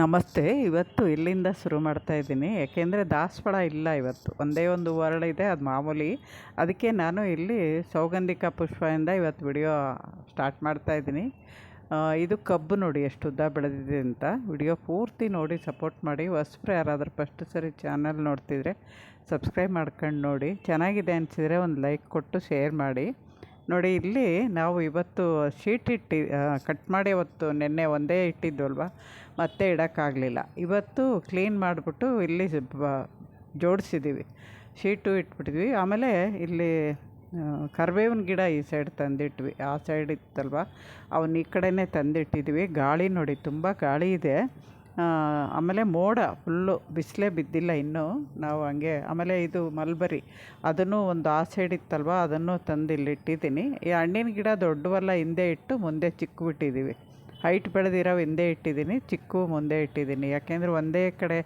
ನಮಸ್ತೆ. ಇವತ್ತು ಇಲ್ಲಿಂದ ಶುರು ಮಾಡ್ತಾ ಇದ್ದೀನಿ. ಯಾಕೆಂದರೆ ದಾಸವಾಳ ಇಲ್ಲ ಇವತ್ತು. ಒಂದೇ ಒಂದು ವರ್ಡ್ ಇದೆ, ಅದು ಮಾಮೂಲಿ. ಅದಕ್ಕೆ ನಾನು ಇಲ್ಲಿ ಸೌಗಂಧಿಕ ಪುಷ್ಪದಿಂದ ಇವತ್ತು ವಿಡಿಯೋ ಸ್ಟಾರ್ಟ್ ಮಾಡ್ತಾ ಇದ್ದೀನಿ. ಇದು ಕಬ್ಬು ನೋಡಿ, ಎಷ್ಟು ಉದ್ದ ಬೆಳೆದಿದೆ ಅಂತ. ವಿಡಿಯೋ ಪೂರ್ತಿ ನೋಡಿ, ಸಪೋರ್ಟ್ ಮಾಡಿ. ಹೊಸ್ಬ್ರು ಯಾರಾದರೂ ಫಸ್ಟ್ ಸರಿ ಚಾನಲ್ ನೋಡ್ತಿದ್ರೆ ಸಬ್ಸ್ಕ್ರೈಬ್ ಮಾಡ್ಕೊಂಡು ನೋಡಿ. ಚೆನ್ನಾಗಿದೆ ಅನಿಸಿದರೆ ಒಂದು ಲೈಕ್ ಕೊಟ್ಟು ಶೇರ್ ಮಾಡಿ. ನೋಡಿ, ಇಲ್ಲಿ ನಾವು ಇವತ್ತು ಶೀಟ್ ಇಟ್ಟು ಕಟ್ ಮಾಡಿ ಅವತ್ತು ನಿನ್ನೆ ಒಂದೇ ಇಟ್ಟಿದ್ದಲ್ವ ಮತ್ತೆ ಇಡೋಕ್ಕಾಗಲಿಲ್ಲ. ಇವತ್ತು ಕ್ಲೀನ್ ಮಾಡಿಬಿಟ್ಟು ಇಲ್ಲಿ ಜೋಡಿಸಿದ್ದೀವಿ ಶೀಟು ಇಟ್ಬಿಟ್ಟಿದ್ವಿ. ಆಮೇಲೆ ಇಲ್ಲಿ ಕರ್ಬೇವಿನ ಗಿಡ ಈ ಸೈಡ್ ತಂದಿಟ್ವಿ. ಆ ಸೈಡ್ ಇತ್ತಲ್ವ? ಅವನ್ನ ಈ ಕಡೆನೇ ತಂದಿಟ್ಟಿದ್ವಿ. ಗಾಳಿ ನೋಡಿ, ತುಂಬ ಗಾಳಿ ಇದೆ. ಆಮೇಲೆ ಮೋಡ ಫುಲ್ಲು ಬಿಸಿಲೇ ಬಿದ್ದಿಲ್ಲ ಇನ್ನೂ. ನಾವು ಹಂಗೆ, ಆಮೇಲೆ ಇದು ಮಲ್ಬರಿ. ಅದನ್ನು ಒಂದು ಆ ಸೈಡ್ ಇತ್ತಲ್ವ, ಅದನ್ನು ತಂದು ಇಲ್ಲಿ ಇಟ್ಟಿದ್ದೀನಿ. ಈ ಹಣ್ಣಿನ ಗಿಡ ದೊಡ್ಡವಲ್ಲ, ಹಿಂದೆ ಇಟ್ಟು ಮುಂದೆ ಚಿಕ್ಕ ಬಿಟ್ಟಿದ್ದೀವಿ ಹೈಟ್ ಬೆಳೆದಿರೋ ಹಿಂದೆ ಇಟ್ಟಿದ್ದೀನಿ, ಚಿಕ್ಕು ಮುಂದೆ ಇಟ್ಟಿದ್ದೀನಿ. ಯಾಕೆಂದರೆ ಒಂದೇ ಕಡೆ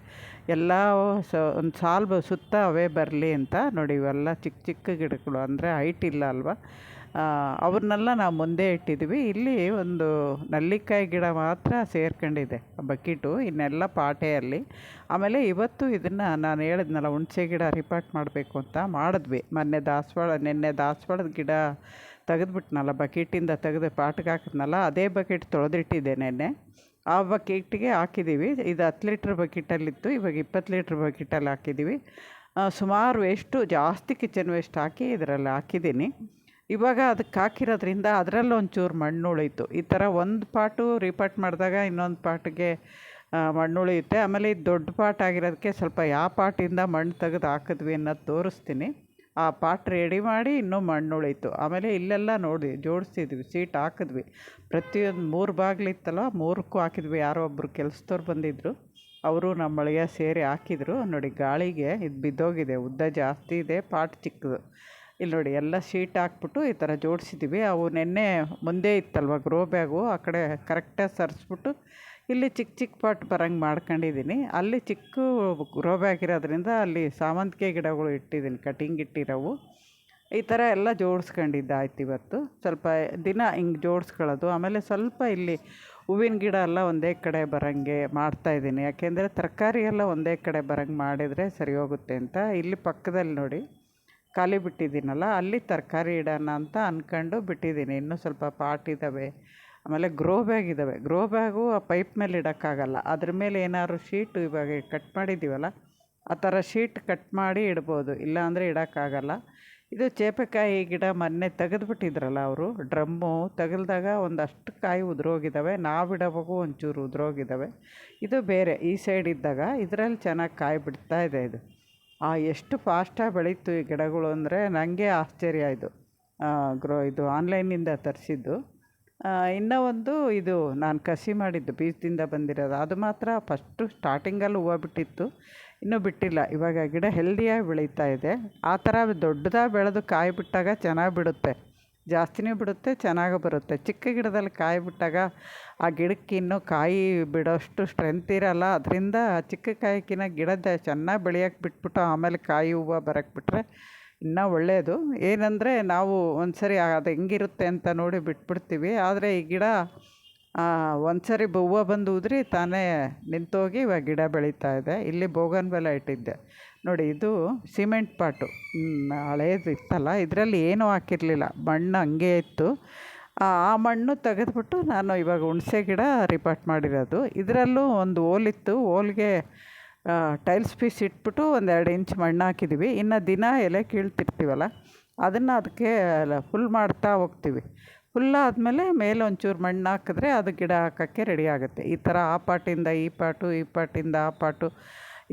ಎಲ್ಲ ಸ, ಒಂದು ಸಾಲು ಸುತ್ತ ಅವೇ ಬರಲಿ ಅಂತ. ನೋಡಿ ಇವೆಲ್ಲ ಚಿಕ್ಕ ಚಿಕ್ಕ ಗಿಡಗಳು, ಅಂದರೆ ಹೈಟ್ ಇಲ್ಲ ಅಲ್ವಾ. ಅವ್ರನ್ನೆಲ್ಲ ನಾವು ಮುಂದೆ ಇಟ್ಟಿದ್ವಿ ಇಲ್ಲಿ ಒಂದು ನಲ್ಲಿಕಾಯಿ ಗಿಡ ಮಾತ್ರ ಸೇರ್ಕೊಂಡಿದೆ ಬಕೀಟು, ಇನ್ನೆಲ್ಲ ಪಾಟೆಯಲ್ಲಿ. ಆಮೇಲೆ ಇವತ್ತು ಇದನ್ನು ನಾನು ಹೇಳಿದ್ನಲ್ಲ, ಹುಣಸೆ ಗಿಡ ರಿಪಾರ್ಟ್ ಮಾಡಬೇಕು ಅಂತ ಮಾಡಿದ್ವಿ. ಮೊನ್ನೆ ದಾಸವಾಳ, ನಿನ್ನೆ ದಾಸವಾಳದ ಗಿಡ ತೆಗೆದ್ಬಿಟ್ನಲ್ಲ, ಬಕೀಟಿಂದ ತೆಗೆದು ಪಾಟ್ಗೆ ಹಾಕಿದ್ನಲ್ಲ, ಅದೇ ಬಕೆಟ್ ತೊಳೆದಿಟ್ಟಿದ್ದೆ ನೆನ್ನೆ. ಆ ಬಕೆಟಿಗೆ ಹಾಕಿದ್ದೀವಿ. ಇದು ಹತ್ತು ಲೀಟ್ರ್ ಬಕೆಟಲ್ಲಿತ್ತು, ಇವಾಗ ಇಪ್ಪತ್ತು ಲೀಟ್ರ್ ಬಕೆಟಲ್ಲಿ ಹಾಕಿದ್ದೀವಿ. ಸುಮಾರು ವೇಸ್ಟು ಜಾಸ್ತಿ ಕಿಚನ್ ವೇಸ್ಟ್ ಹಾಕಿ ಇದರಲ್ಲಿ ಹಾಕಿದ್ದೀನಿ. ಇವಾಗ ಅದಕ್ಕೆ ಹಾಕಿರೋದ್ರಿಂದ ಅದರಲ್ಲಿ ಒಂಚೂರು ಮಣ್ಣು ಉಳಿಯಿತು ಈ ಥರ ಒಂದು ಪಾಟು ರೀಪಾಟ್ ಮಾಡಿದಾಗ ಇನ್ನೊಂದು ಪಾಟಿಗೆ ಮಣ್ಣು ಉಳಿಯುತ್ತೆ ಆಮೇಲೆ ಇದು ದೊಡ್ಡ ಪಾಟ್ ಆಗಿರೋದಕ್ಕೆ ಸ್ವಲ್ಪ ಯಾವ ಪಾಟಿಂದ ಮಣ್ಣು ತೆಗೆದು ಹಾಕಿದ್ವಿ ಅನ್ನೋದು ತೋರಿಸ್ತೀನಿ. ಆ ಪಾಟ್ ರೆಡಿ ಮಾಡಿ ಇನ್ನೂ ಮಣ್ಣು ಉಳೀತು ಆಮೇಲೆ ಇಲ್ಲೆಲ್ಲ ನೋಡಿ, ಜೋಡಿಸಿದ್ವಿ, ಸೀಟ್ ಹಾಕಿದ್ವಿ. ಪ್ರತಿಯೊಂದು ಮೂರು ಬಾಗಿಲಿತ್ತಲ್ಲ, ಮೂರಕ್ಕೂ ಹಾಕಿದ್ವಿ. ಯಾರೋ ಒಬ್ಬರು ಕೆಲಸದವ್ರು ಬಂದಿದ್ದರು ಅವರು ನಮ್ಮ ಅಳಿಯ ಸೇರಿ ಹಾಕಿದರು. ನೋಡಿ ಗಾಳಿಗೆ ಇದು ಬಿದ್ದೋಗಿದೆ, ಉದ್ದ ಜಾಸ್ತಿ ಇದೆ, ಪಾಟ್ ಚಿಕ್ಕದು. ಇಲ್ಲಿ ನೋಡಿ ಎಲ್ಲ ಶೀಟ್ ಹಾಕ್ಬಿಟ್ಟು ಈ ಥರ ಜೋಡಿಸಿದ್ದೀವಿ. ಅವು ನೆನ್ನೆ ಮುಂದೆ ಇತ್ತಲ್ವ ಗ್ರೋ ಬ್ಯಾಗು ಆ ಕಡೆ ಕರೆಕ್ಟಾಗಿ ಸರಿಸ್ಬಿಟ್ಟು ಇಲ್ಲಿ ಚಿಕ್ಕ ಚಿಕ್ಕ ಪಾಟ್ ಬರಂಗೆ ಮಾಡ್ಕೊಂಡಿದ್ದೀನಿ. ಅಲ್ಲಿ ಚಿಕ್ಕ ಗ್ರೋ ಬ್ಯಾಗ್ ಇರೋದ್ರಿಂದ ಅಲ್ಲಿ ಸಾವಂತಿಗೆ ಗಿಡಗಳು ಇಟ್ಟಿದ್ದೀನಿ ಕಟಿಂಗ್ ಇಟ್ಟಿರೋವು. ಈ ಥರ ಎಲ್ಲ ಜೋಡಿಸ್ಕೊಂಡಿದ್ದಾಯ್ತು ಇವತ್ತು. ಸ್ವಲ್ಪ ದಿನ ಹಿಂಗೆ ಜೋಡಿಸ್ಕೊಳ್ಳೋದು. ಆಮೇಲೆ ಸ್ವಲ್ಪ ಇಲ್ಲಿ ಹೂವಿನ ಗಿಡ ಎಲ್ಲ ಒಂದೇ ಕಡೆ ಬರೋಂಗೆ ಮಾಡ್ತಾಯಿದ್ದೀನಿ ಯಾಕೆಂದರೆ ತರಕಾರಿ ಎಲ್ಲ ಒಂದೇ ಕಡೆ ಬರೋಂಗೆ ಮಾಡಿದರೆ ಸರಿ ಹೋಗುತ್ತೆ ಅಂತ. ಇಲ್ಲಿ ಪಕ್ಕದಲ್ಲಿ ನೋಡಿ. ಖಾಲಿ ಬಿಟ್ಟಿದ್ದೀನಲ್ಲ, ಅಲ್ಲಿ ತರಕಾರಿ ಇಡೋಣ ಅಂತ ಅಂದ್ಕೊಂಡು ಬಿಟ್ಟಿದ್ದೀನಿ. ಇನ್ನೂ ಸ್ವಲ್ಪ ಪಾಟ್ ಇದ್ದಾವೆ ಆಮೇಲೆ ಗ್ರೋ ಬ್ಯಾಗ್ ಇದ್ದಾವೆ ಗ್ರೋ ಬ್ಯಾಗು ಆ ಪೈಪ್ ಮೇಲೆ ಇಡೋಕ್ಕಾಗಲ್ಲ. ಅದ್ರ ಮೇಲೆ ಏನಾದ್ರು ಶೀಟು ಇವಾಗ ಕಟ್ ಮಾಡಿದ್ದೀವಲ್ಲ, ಆ ಥರ ಶೀಟ್ ಕಟ್ ಮಾಡಿ ಇಡ್ಬೋದು. ಇಲ್ಲಾಂದರೆ ಇಡೋಕ್ಕಾಗಲ್ಲ. ಇದು ಚೇಪೆಕಾಯಿ ಗಿಡ ಮೊನ್ನೆ ತೆಗೆದುಬಿಟ್ಟಿದ್ರಲ್ಲ ಅವರು, ಡ್ರಮ್ಮು ತೆಗೆದಾಗ ಒಂದಷ್ಟು ಕಾಯಿ ಉದುರೋಗಿದ್ದಾವೆ ನಾವು ಇಡೋವಾಗೂ ಒಂಚೂರು ಉದುರೋಗಿದ್ದಾವೆ ಇದು ಬೇರೆ, ಈ ಸೈಡ್ ಇದ್ದಾಗ ಇದರಲ್ಲಿ ಚೆನ್ನಾಗಿ ಕಾಯಿ ಬಿಡ್ತಾ ಇದೆ ಇದು. ಎಷ್ಟು ಫಾಸ್ಟಾಗಿ ಬೆಳೀತು ಈ ಗಿಡಗಳು ಅಂದರೆ ನನಗೆ ಆಶ್ಚರ್ಯ ಇದು. ಆ, ಗ್ರೋ ಇದು ಆನ್ಲೈನಿಂದ ತರಿಸಿದ್ದು. ಇನ್ನೂ ಒಂದು ಇದು ನಾನು ಕಸಿ ಮಾಡಿದ್ದು ಬೀಜದಿಂದ ಬಂದಿರೋದು. ಅದು ಮಾತ್ರ ಫಸ್ಟು ಸ್ಟಾರ್ಟಿಂಗಲ್ಲಿ ಹೂವು ಬಿಟ್ಟಿತ್ತು. ಇನ್ನೂ ಬಿಟ್ಟಿಲ್ಲ. ಇವಾಗ ಗಿಡ ಹೆಲ್ದಿಯಾಗಿ ಬೆಳೀತಾ ಇದೆ. ಆ ಥರ ದೊಡ್ಡದಾಗಿ ಬೆಳೆದು ಕಾಯಿ ಬಿಟ್ಟಾಗ ಚೆನ್ನಾಗಿ ಬಿಡುತ್ತೆ. ಜಾಸ್ತಿನೇ ಬಿಡುತ್ತೆ, ಚೆನ್ನಾಗಿ ಬರುತ್ತೆ. ಚಿಕ್ಕ ಗಿಡದಲ್ಲಿ ಕಾಯಿ ಬಿಟ್ಟಾಗ ಆ ಗಿಡಕ್ಕೆ ಇನ್ನೂ ಕಾಯಿ ಬಿಡೋಷ್ಟು ಸ್ಟ್ರೆಂತ್ ಇರಲ್ಲ. ಅದರಿಂದ ಚಿಕ್ಕ ಕಾಯಿಕಿನ ಗಿಡದ ಚೆನ್ನಾಗಿ ಬೆಳೆಯೋಕೆ ಬಿಟ್ಬಿಟ್ಟು ಆಮೇಲೆ ಕಾಯಿ ಹೂವು ಬರೋಕೆ ಬಿಟ್ಟರೆ ಇನ್ನೂ ಒಳ್ಳೆಯದು ಏನಂದರೆ ನಾವು ಒಂದು ಸರಿ ಅದು ಹೆಂಗಿರುತ್ತೆ ಅಂತ ನೋಡಿ ಬಿಟ್ಬಿಡ್ತೀವಿ. ಆದರೆ ಈ ಗಿಡ ಒಂದು ಸರಿ ಬಂದು ಉದುರಿ ತಾನೇ ನಿಂತೋಗಿ ಇವಾಗ ಗಿಡ ಬೆಳೀತಾ ಇದೆ. ಇಲ್ಲಿ ಬೋಗನ್ ಬೆಲ ಇಟ್ಟಿದ್ದೆ. ನೋಡಿ, ಇದು ಸಿಮೆಂಟ್ ಪಾಟು. ಹಳೇದು ಇತ್ತಲ್ಲ, ಇದರಲ್ಲಿ ಏನೂ ಹಾಕಿರಲಿಲ್ಲ. ಮಣ್ಣು ಹಂಗೆ ಇತ್ತು. ಆ ಮಣ್ಣು ತೆಗೆದ್ಬಿಟ್ಟು ನಾನು ಇವಾಗ ಹುಣಸೆ ಗಿಡ ರಿಪಾರ್ಟ್ ಮಾಡಿರೋದು. ಇದರಲ್ಲೂ ಒಂದು ಓಲಿತ್ತು ಹೋಲ್ಗೆ ಟೈಲ್ಸ್ ಪೀಸ್ ಇಟ್ಬಿಟ್ಟು ಒಂದು ಎರಡು ಇಂಚ್ ಮಣ್ಣು ಹಾಕಿದ್ದೀವಿ ಇನ್ನು ದಿನ ಎಲೆ ಕೀಳ್ತಿರ್ತೀವಲ್ಲ, ಅದನ್ನು ಅದಕ್ಕೆ ಫುಲ್ ಮಾಡ್ತಾ ಹೋಗ್ತೀವಿ. ಫುಲ್ ಆದಮೇಲೆ ಮೇಲೆ ಒಂಚೂರು ಮಣ್ಣು ಹಾಕಿದ್ರೆ ಅದು ಗಿಡ ಹಾಕೋಕ್ಕೆ ರೆಡಿ ಆಗುತ್ತೆ. ಈ ಥರ ಆ ಪಾಟಿಂದ ಈ ಪಾಟು, ಈ ಪಾಟಿಂದ ಆ ಪಾಟು.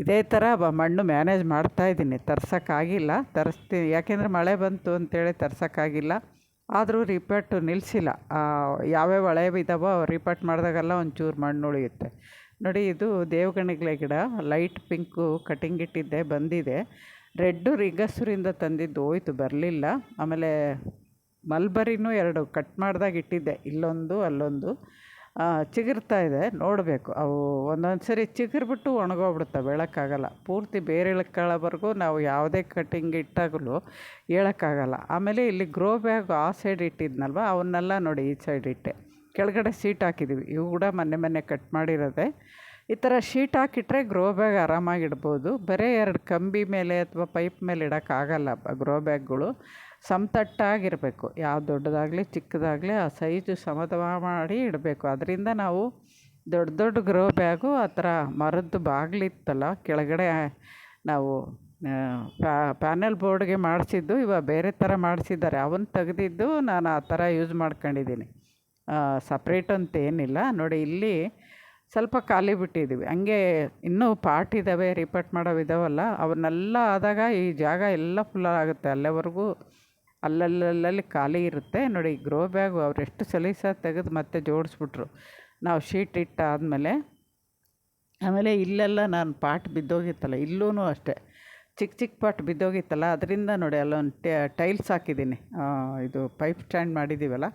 ಇದೇ ಥರ ಬ ಮಣ್ಣು ಮ್ಯಾನೇಜ್ ಮಾಡ್ತಾಯಿದ್ದೀನಿ ತರ್ಸೋಕ್ಕಾಗಿಲ್ಲ ತರಿಸ್ತೀನಿ. ಯಾಕೆಂದರೆ ಮಳೆ ಬಂತು ಅಂತೇಳಿ ತರ್ಸೋಕ್ಕಾಗಿಲ್ಲ ಆದರೂ ರಿಪೇಟು ನಿಲ್ಲಿಸಿಲ್ಲ ಯಾವ್ಯಾವ ಹಳೆ ಇದ್ದಾವೋ ರಿಪೇಟ್ ಮಾಡಿದಾಗೆಲ್ಲ ಒಂಚೂರು ಮಣ್ಣು ಉಳಿಯುತ್ತೆ. ನೋಡಿ, ಇದು ದೇವಗಣಿಗ್ಲೆ ಗಿಡ. ಲೈಟ್ ಪಿಂಕು ಕಟಿಂಗ್ ಇಟ್ಟಿದ್ದೆ, ಬಂದಿದೆ. ರೆಡ್ಡು ರಿಗಸುರಿಂದ ತಂದಿದ್ದು ಹೋಯ್ತು, ಬರಲಿಲ್ಲ. ಆಮೇಲೆ ಮಲ್ಬರಿನೂ ಎರಡು ಕಟ್ ಮಾಡಿದಾಗ ಇಟ್ಟಿದ್ದೆ, ಇಲ್ಲೊಂದು, ಅಲ್ಲೊಂದು. ಚಿಗುರ್ತಾ ಇದೆ, ನೋಡಬೇಕು. ಅವು ಒಂದೊಂದು ಸರಿ ಚಿಗುರ್ಬಿಟ್ಟು ಒಣಗೋಗ್ಬಿಡುತ್ತವೆ ಹೇಳೋಕ್ಕಾಗಲ್ಲ ಪೂರ್ತಿ ಬೇರೆ ಇಳ್ಕೊಳ್ಳೋವರೆಗೂ ನಾವು ಯಾವುದೇ ಕಟಿಂಗ್ ಇಟ್ಟಾಗಲೂ ಹೇಳೋಕ್ಕಾಗಲ್ಲ ಆಮೇಲೆ ಇಲ್ಲಿ ಗ್ರೋ ಬ್ಯಾಗ್ ಆ ಸೈಡ್ ಇಟ್ಟಿದ್ನಲ್ವ, ಅವನ್ನೆಲ್ಲ ನೋಡಿ ಈ ಸೈಡ್ ಇಟ್ಟೆ. ಕೆಳಗಡೆ ಸೀಟ್ ಹಾಕಿದ್ದೀವಿ ಇವು ಕೂಡ ಮೊನ್ನೆ ಮೊನ್ನೆ ಕಟ್ ಮಾಡಿರೋದೆ. ಈ ಥರ ಶೀಟ್ ಹಾಕಿಟ್ರೆ ಗ್ರೋ ಬ್ಯಾಗ್ ಆರಾಮಾಗಿ ಇಡ್ಬೋದು ಬರೀ ಎರಡು ಕಂಬಿ ಮೇಲೆ ಅಥವಾ ಪೈಪ್ ಮೇಲೆ ಇಡೋಕ್ಕಾಗಲ್ಲ, ಗ್ರೋ ಬ್ಯಾಗ್ಗಳು. ಸಮತಟ್ಟಾಗಿರಬೇಕು. ಯಾವ ದೊಡ್ಡದಾಗಲಿ ಚಿಕ್ಕದಾಗಲಿ ಆ ಸೈಜು ಸಮತವ ಮಾಡಿ ಇಡಬೇಕು. ಅದರಿಂದ ನಾವು ದೊಡ್ಡ ದೊಡ್ಡ ಗ್ರೋ ಬ್ಯಾಗು ಆ ಥರ ಮರದ್ದು ಬಾಗಿಲಿತ್ತಲ್ಲ, ಕೆಳಗಡೆ ನಾವು ಪ್ಯಾನೆಲ್ ಬೋರ್ಡ್ಗೆ ಮಾಡಿಸಿದ್ದು ಇವಾಗ ಬೇರೆ ಥರ ಮಾಡಿಸಿದ್ದಾರೆ. ಅವನ್ನ ತೆಗೆದಿದ್ದು ನಾನು ಆ ಥರ ಯೂಸ್ ಮಾಡ್ಕೊಂಡಿದ್ದೀನಿ. ಸಪ್ರೇಟ್ ಅಂತ ಏನಿಲ್ಲ. ನೋಡಿ, ಇಲ್ಲಿ ಸ್ವಲ್ಪ ಖಾಲಿ ಬಿಟ್ಟಿದ್ದೀವಿ ಹಂಗೆ ಇನ್ನೂ ಪಾರ್ಟ್ ಇದ್ದಾವೆ ರಿಪೋರ್ಟ್ ಮಾಡೋವು ಇದ್ದಾವಲ್ಲ ಅವನ್ನೆಲ್ಲ ಆದಾಗ ಈ ಜಾಗ ಎಲ್ಲ ಫುಲ್ ಆಗುತ್ತೆ. ಅಲ್ಲಿವರೆಗೂ ಅಲ್ಲಲ್ಲಲ್ಲಿ ಖಾಲಿ ಇರುತ್ತೆ. ನೋಡಿ ಗ್ರೋ ಬ್ಯಾಗು ಅವ್ರು ಎಷ್ಟು ಸಲೀಸಾಗಿ ತೆಗೆದು ಮತ್ತೆ ಜೋಡಿಸ್ಬಿಟ್ರು. ನಾವು ಶೀಟ್ ಇಟ್ಟಾದಮೇಲೆ ಆಮೇಲೆ ಇಲ್ಲೆಲ್ಲ ನಾನು ಪಾಟ್ ಬಿದ್ದೋಗಿತ್ತಲ್ಲ ಇಲ್ಲೂ ಅಷ್ಟೇ. ಚಿಕ್ಕ ಚಿಕ್ಕ ಪಾಟ್ ಬಿದ್ದೋಗಿತ್ತಲ್ಲ, ಅದರಿಂದ ನೋಡಿ ಅಲ್ಲೊಂದು ಟೈಲ್ಸ್ ಹಾಕಿದ್ದೀನಿ. ಇದು ಪೈಪ್ ಸ್ಟ್ಯಾಂಡ್ ಮಾಡಿದ್ದೀವಲ್ಲ,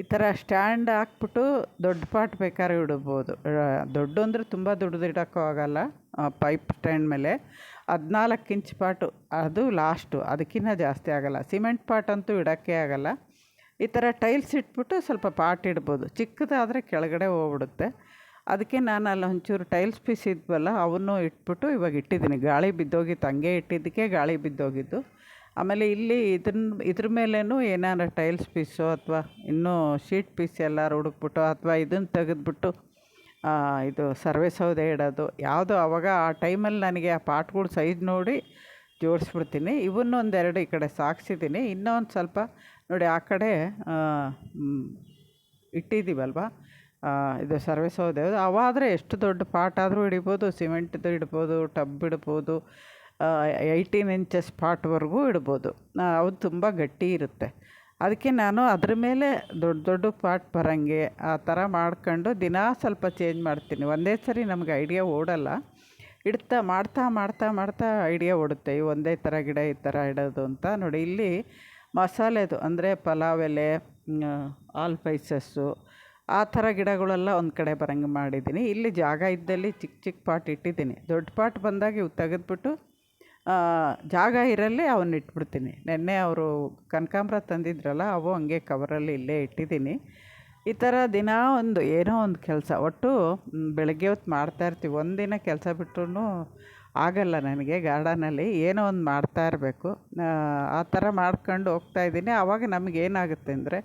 ಈ ಥರ ಸ್ಟ್ಯಾಂಡ್ ಹಾಕ್ಬಿಟ್ಟು ದೊಡ್ಡ ಪಾಟ್ ಬೇಕಾದ್ರೆ ಇಡ್ಬೋದು. ದೊಡ್ಡ ಅಂದರೆ ತುಂಬ ದೊಡ್ಡದು ಇಡೋಕ್ಕೂ ಆಗೋಲ್ಲ ಪೈಪ್ ಸ್ಟ್ಯಾಂಡ್ ಮೇಲೆ. ಹದಿನಾಲ್ಕು ಇಂಚ್ ಪಾಟು, ಅದು ಲಾಸ್ಟು ಅದಕ್ಕಿಂತ ಜಾಸ್ತಿ ಆಗೋಲ್ಲ. ಸಿಮೆಂಟ್ ಪಾಟ್ ಅಂತೂ ಇಡೋಕ್ಕೆ ಆಗೋಲ್ಲ. ಈ ಥರ ಟೈಲ್ಸ್ ಇಟ್ಬಿಟ್ಟು ಸ್ವಲ್ಪ ಪಾಟ್ ಇಡ್ಬೋದು. ಚಿಕ್ಕದಾದರೆ ಕೆಳಗಡೆ ಹೋಗ್ಬಿಡುತ್ತೆ. ಅದಕ್ಕೆ ನಾನು ಅಲ್ಲಿ ಒಂಚೂರು ಟೈಲ್ಸ್ ಪೀಸ್ ಇದ್ವಲ್ಲ, ಅವನ್ನು ಇಟ್ಬಿಟ್ಟು ಇವಾಗ ಇಟ್ಟಿದ್ದೀನಿ. ಗಾಳಿ ಬಿದ್ದೋಗಿತ್ತು ಹಂಗೆ ಇಟ್ಟಿದ್ದಕ್ಕೆ ಗಾಳಿ ಬಿದ್ದೋಗಿದ್ದು. ಆಮೇಲೆ ಇಲ್ಲಿ ಇದನ್ನ ಇದ್ರ ಮೇಲೇನು ಏನಾರ ಟೈಲ್ಸ್ ಪೀಸು ಅಥವಾ ಇನ್ನೂ ಶೀಟ್ ಪೀಸ್ ಎಲ್ಲರೂ ಹುಡುಕ್ಬಿಟ್ಟು ಅಥವಾ ಇದನ್ನು ತೆಗೆದ್ಬಿಟ್ಟು ಇದು ಸರ್ವೆ ಸೌದೆ ಇಡೋದು. ಯಾವುದೋ ಆವಾಗ ಆ ಟೈಮಲ್ಲಿ ನನಗೆ ಆ ಪಾಟ್ಗಳ ಸೈಜ್ ನೋಡಿ ಜೋಡಿಸ್ಬಿಡ್ತೀನಿ. ಇವನ್ನೊಂದೆರಡು ಈ ಕಡೆ ಸಾಕ್ಸಿದ್ದೀನಿ. ಇನ್ನೂ ಒಂದು ಸ್ವಲ್ಪ ನೋಡಿ ಆ ಕಡೆ ಇಟ್ಟಿದ್ದೀವಲ್ವ? ಇದು ಸರ್ವೆ ಸೌದೆ ಅವಾದರೆ ಎಷ್ಟು ದೊಡ್ಡ ಪಾಟ್ ಆದರೂ ಇಡ್ಬೋದು ಸಿಮೆಂಟ್ದು ಇಡ್ಬೋದು ಟಬ್ ಇಡ್ಬೋದು ಏಯ್ಟೀನ್ ಇಂಚಸ್ ಪಾಟ್ವರೆಗೂ ಇಡ್ಬೋದು ಅದು ತುಂಬ ಗಟ್ಟಿ ಇರುತ್ತೆ. ಅದಕ್ಕೆ ನಾನು ಅದ್ರ ಮೇಲೆ ದೊಡ್ಡ ದೊಡ್ಡ ಪಾಟ್ ಬರೋಂಗೆ ಆ ಥರ ಮಾಡ್ಕೊಂಡು ದಿನಾ ಸ್ವಲ್ಪ ಚೇಂಜ್ ಮಾಡ್ತೀನಿ. ಒಂದೇ ಸರಿ ನಮ್ಗೆ ಐಡಿಯಾ ಓಡೋಲ್ಲ. ಇಡ್ತಾ ಮಾಡ್ತಾ ಮಾಡ್ತಾ ಮಾಡ್ತಾ ಐಡಿಯಾ ಓಡುತ್ತೆ. ಈ ಒಂದೇ ಥರ ಗಿಡ ಈ ಥರ ಇಡೋದು ಅಂತ ನೋಡಿ ಇಲ್ಲಿ ಮಸಾಲೆದು ಅಂದರೆ ಪಲಾವ್ ಎಲೆ ಆಲ್ ಪೈಸಸ್ಸು ಆ ಥರ ಗಿಡಗಳೆಲ್ಲ ಒಂದು ಕಡೆ ಬರೋಂಗೆ ಮಾಡಿದ್ದೀನಿ. ಇಲ್ಲಿ ಜಾಗ ಇದ್ದಲ್ಲಿ ಚಿಕ್ಕ ಚಿಕ್ಕ ಪಾಟ್ ಇಟ್ಟಿದ್ದೀನಿ. ದೊಡ್ಡ ಪಾಟ್ ಬಂದಾಗ ಇವು ತೆಗೆದ್ಬಿಟ್ಟು ಜಾಗ ಇರಲ್ಲೇ ಅವನ್ನ ಇಟ್ಬಿಡ್ತೀನಿ. ನೆನ್ನೆ ಅವರು ಕನಕಾಂಬ್ರ ತಂದಿದ್ರಲ್ಲ, ಅವು ಹಂಗೆ ಕವರಲ್ಲಿ ಇಲ್ಲೇ ಇಟ್ಟಿದ್ದೀನಿ. ಈ ಥರ ದಿನ ಒಂದು ಏನೋ ಒಂದು ಕೆಲಸ. ಒಟ್ಟು ಬೆಳಗ್ಗೆ ಹೊತ್ತು ಮಾಡ್ತಾಯಿರ್ತೀವಿ ಒಂದಿನ ಕೆಲಸ ಬಿಟ್ರೂ ಆಗಲ್ಲ ನನಗೆ ಗಾರ್ಡನಲ್ಲಿ. ಏನೋ ಒಂದು ಮಾಡ್ತಾ ಇರಬೇಕು. ಆ ಥರ ಮಾಡ್ಕೊಂಡು ಹೋಗ್ತಾಯಿದ್ದೀನಿ ಆವಾಗ ನಮಗೇನಾಗುತ್ತೆ ಅಂದರೆ,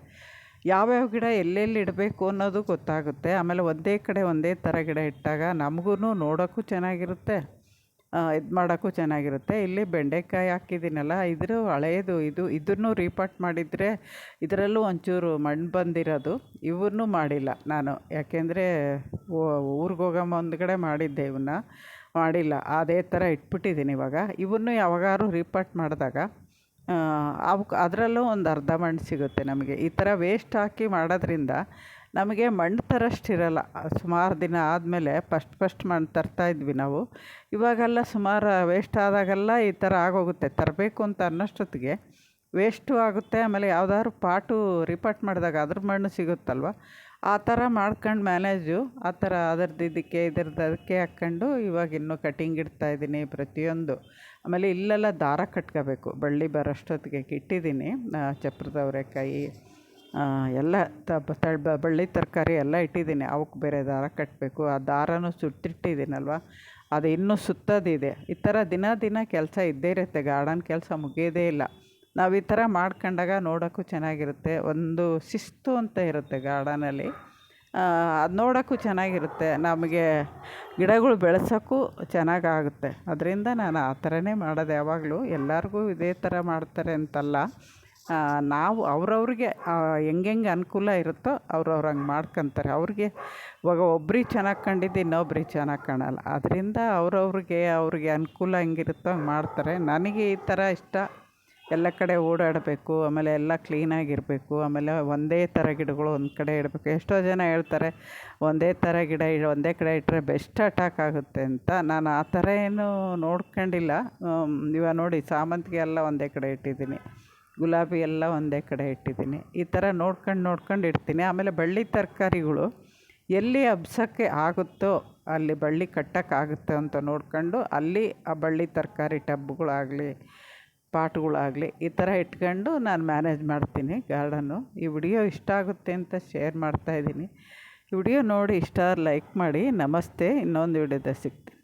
ಯಾವ್ಯಾವ ಗಿಡ ಎಲ್ಲೆಲ್ಲಿ ಇಡಬೇಕು ಅನ್ನೋದು ಗೊತ್ತಾಗುತ್ತೆ. ಆಮೇಲೆ ಒಂದೇ ಕಡೆ ಒಂದೇ ಥರ ಗಿಡ ಇಟ್ಟಾಗ ನಮಗೂ ನೋಡೋಕ್ಕೂ ಚೆನ್ನಾಗಿರುತ್ತೆ. ಇದು ಮಾಡೋಕ್ಕೂ ಚೆನ್ನಾಗಿರುತ್ತೆ. ಇಲ್ಲಿ ಬೆಂಡೆಕಾಯಿ ಹಾಕಿದ್ದೀನಲ್ಲ, ಇದ್ರ ಹಳೇದು ಇದು. ಇದನ್ನು ರೀಪಾಟ್ ಮಾಡಿದರೆ ಇದರಲ್ಲೂ ಒಂಚೂರು ಮಣ್ಣು ಬಂದಿರೋದು. ಇವನ್ನೂ ಮಾಡಿಲ್ಲ ನಾನು. ಯಾಕೆಂದರೆ ಊರಿಗೆ ಹೋಗಮ್ಮ ಮುಂದ್ಗಡೆ ಮಾಡಿದ್ದೆ ಇವನ್ನ ಮಾಡಿಲ್ಲ. ಅದೇ ಥರ ಇಟ್ಬಿಟ್ಟಿದ್ದೀನಿ ಇವಾಗ. ಇವನ್ನು ಯಾವಾಗಾದ್ರೂ ರೀಪಾಟ್ ಮಾಡಿದಾಗ ಅವಕ್ಕೆ ಅದರಲ್ಲೂ ಒಂದು ಅರ್ಧ ಮಣ್ಣು ಸಿಗುತ್ತೆ ನಮಗೆ. ಈ ಥರ ವೇಸ್ಟ್ ಹಾಕಿ ಮಾಡೋದ್ರಿಂದ ನಮಗೆ ಮಣ್ಣು ತರಷ್ಟಿರಲ್ಲ. ಸುಮಾರು ದಿನ ಆದಮೇಲೆ ಫಸ್ಟ್ ಫಸ್ಟ್ ಮಣ್ಣು ತರ್ತಾಯಿದ್ವಿ ನಾವು. ಇವಾಗೆಲ್ಲ ಸುಮಾರು ವೇಸ್ಟ್ ಆದಾಗೆಲ್ಲ ಈ ಥರ ಆಗೋಗುತ್ತೆ. ತರಬೇಕು ಅಂತ ಅನ್ನೋಷ್ಟೊತ್ತಿಗೆ ವೇಸ್ಟು ಆಗುತ್ತೆ. ಆಮೇಲೆ ಯಾವ್ದಾದ್ರು ಪಾಟು ರಿಪೋರ್ಟ್ ಮಾಡಿದಾಗ ಅದ್ರ ಮಣ್ಣು ಸಿಗುತ್ತಲ್ವ? ಆ ಥರ ಮಾಡ್ಕೊಂಡು ಮ್ಯಾನೇಜು ಆ ಥರ ಅದರದ್ದು ಇದಕ್ಕೆ ಇದ್ರದ್ದು ಅದಕ್ಕೆ ಹಾಕ್ಕೊಂಡು ಇವಾಗ ಇನ್ನೂ ಕಟಿಂಗ್ ಇಡ್ತಾಯಿದ್ದೀನಿ ಪ್ರತಿಯೊಂದು. ಆಮೇಲೆ ಇಲ್ಲೆಲ್ಲ ದಾರ ಕಟ್ಕೋಬೇಕು. ಬಳ್ಳಿ ಬರೋಷ್ಟೊತ್ತಿಗೆ ಇಟ್ಟಿದ್ದೀನಿ ಚಪ್ರದ ಅವರೆಕಾಯಿ ಎಲ್ಲ ಬಳ್ಳಿ ತರಕಾರಿ ಎಲ್ಲ ಇಟ್ಟಿದ್ದೀನಿ. ಅವಕ್ಕೆ ಬೇರೆ ದಾರ ಕಟ್ಟಬೇಕು ಆ ದಾರನೂ ಸುತ್ತಿಟ್ಟಿದ್ದೀನಲ್ವ ಅದು ಇನ್ನೂ ಸುತ್ತೋದಿದೆ. ಈ ಥರ ದಿನ ದಿನ ಕೆಲಸ ಇದ್ದೇ ಇರುತ್ತೆ. ಗಾರ್ಡನ್ ಕೆಲಸ ಮುಗಿಯೋದೇ ಇಲ್ಲ. ನಾವು ಈ ಥರ ಮಾಡ್ಕೊಂಡಾಗ ನೋಡೋಕ್ಕೂ ಚೆನ್ನಾಗಿರುತ್ತೆ. ಒಂದು ಶಿಸ್ತು ಅಂತ ಇರುತ್ತೆ ಗಾರ್ಡನಲ್ಲಿ. ಅದು ನೋಡೋಕ್ಕೂ ಚೆನ್ನಾಗಿರುತ್ತೆ. ನಮಗೆ ಗಿಡಗಳು ಬೆಳೆಸೋಕ್ಕೂ ಚೆನ್ನಾಗಾಗುತ್ತೆ. ಅದರಿಂದ ನಾನು ಆ ಥರನೇ ಮಾಡೋದು ಯಾವಾಗಲೂ. ಎಲ್ಲರಿಗೂ ಇದೇ ಥರ ಮಾಡ್ತಾರೆ ಅಂತಲ್ಲ. ನಾವು ಅವ್ರವ್ರಿಗೆ ಹೆಂಗೆಂಗೆ ಅನುಕೂಲ ಇರುತ್ತೋ ಅವ್ರವ್ರು ಹಂಗೆ ಮಾಡ್ಕೊತಾರೆ. ಅವ್ರಿಗೆ ಇವಾಗ ಒಬ್ರಿಗೆ ಚೆನ್ನಾಗಿ ಕಂಡಿದ್ದು ಇನ್ನೊಬ್ರಿಗೆ ಚೆನ್ನಾಗಿ ಕಾಣಲ್ಲ. ಅದರಿಂದ ಅವ್ರವ್ರಿಗೆ, ಅವ್ರಿಗೆ ಅನುಕೂಲ ಹೆಂಗಿರುತ್ತೋ ಹಂಗೆ ಮಾಡ್ತಾರೆ. ನನಗೆ ಈ ಥರ ಇಷ್ಟ. ಎಲ್ಲ ಕಡೆ ಓಡಾಡಬೇಕು, ಆಮೇಲೆ ಎಲ್ಲ ಕ್ಲೀನಾಗಿರಬೇಕು ಆಮೇಲೆ ಒಂದೇ ಥರ ಗಿಡಗಳು ಒಂದು ಕಡೆ ಇಡಬೇಕು. ಎಷ್ಟೋ ಜನ ಹೇಳ್ತಾರೆ, ಒಂದೇ ಥರ ಗಿಡ ಒಂದೇ ಕಡೆ ಇಟ್ಟರೆ ಬೆಸ್ಟ್ ಅಟ್ಯಾಕ್ ಆಗುತ್ತೆ ಅಂತ. ನಾನು ಆ ಥರ ಏನು ನೋಡ್ಕೊಂಡಿಲ್ಲ. ಇವಾಗ ನೋಡಿ, ಸಾಮಂತಿಗೆ ಎಲ್ಲ ಒಂದೇ ಕಡೆ ಇಟ್ಟಿದ್ದೀನಿ. ಗುಲಾಬಿ ಎಲ್ಲ ಒಂದೇ ಕಡೆ ಇಟ್ಟಿದ್ದೀನಿ. ಈ ಥರ ನೋಡ್ಕೊಂಡು ನೋಡ್ಕೊಂಡು ಇಡ್ತೀನಿ. ಆಮೇಲೆ ಬಳ್ಳಿ ತರಕಾರಿಗಳು ಎಲ್ಲಿ ಹಬ್ಸೋಕ್ಕೆ ಆಗುತ್ತೋ ಅಲ್ಲಿ ಬಳ್ಳಿ ಕಟ್ಟೋಕ್ಕಾಗುತ್ತೆ ಅಂತ ನೋಡ್ಕೊಂಡು ಅಲ್ಲಿ ಆ ಬಳ್ಳಿ ತರಕಾರಿ ಟಬ್ಗಳಾಗಲಿ, ಪಾಟ್ಗಳಾಗಲಿ ಈ ಥರ ಇಟ್ಕೊಂಡು ನಾನು ಮ್ಯಾನೇಜ್ ಮಾಡ್ತೀನಿ ಗಾರ್ಡನ್ನು. ಈ ವಿಡಿಯೋ ಇಷ್ಟ ಆಗುತ್ತೆ ಅಂತ ಶೇರ್ ಮಾಡ್ತಾಯಿದ್ದೀನಿ ವಿಡಿಯೋ ನೋಡಿ ಇಷ್ಟ ಲೈಕ್ ಮಾಡಿ. ನಮಸ್ತೆ. ಇನ್ನೊಂದು ವಿಡಿಯೋದ ಸಿಗ್ತೀನಿ.